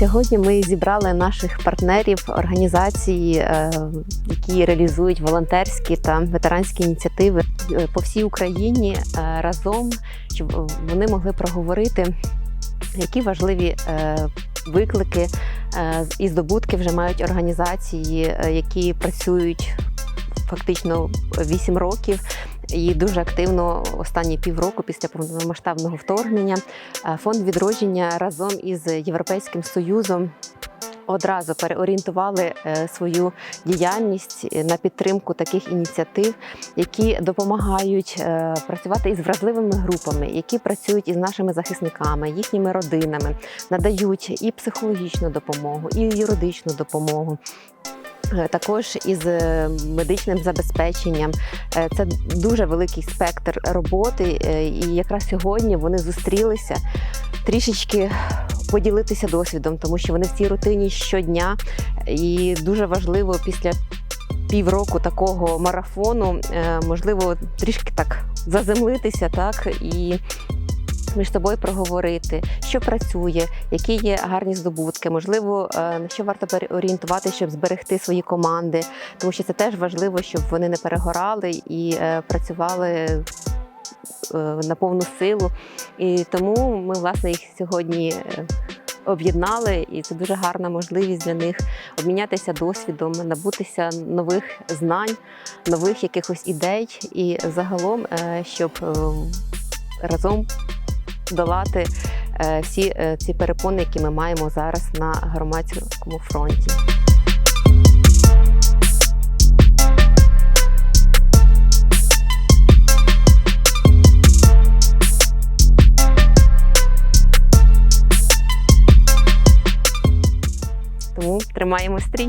Сьогодні ми зібрали наших партнерів організацій, е, які реалізують волонтерські та ветеранські ініціативи е, по всій Україні е, разом, щоб вони могли проговорити, які важливі виклики і здобутки вже мають організації, які працюють фактично 8 років. І дуже активно останні півроку після повномасштабного вторгнення е, фонд відродження разом із Європейським Союзом одразу переорієнтували е, свою діяльність на підтримку таких ініціатив, які допомагають е, працювати із вразливими групами, які працюють із нашими захисниками, їхніми родинами, надають і психологічну допомогу, і юридичну допомогу. Е, Також із е, медичним забезпеченням Е, це дуже великий спектр роботи, і якраз сьогодні вони зустрілися трішечки поділитися досвідом, тому що вони в цій рутині щодня, і дуже важливо після півроку такого марафону, можливо, трішки так заземлитися, так і. Між собою проговорити, що працює, які є гарні здобутки, можливо, е, на що варто переорієнтувати, щоб зберегти свої команди, тому що це теж важливо, щоб вони не перегорали і е, працювали е, на повну силу. І тому ми власне їх сьогодні об'єднали, і це дуже гарна можливість для них обмінятися досвідом, набутися нових знань, нових якихось ідей, і загалом, щоб разом долати е, всі е, ці перепони, які ми маємо зараз на громадському фронті. Тому тримаємо стрій.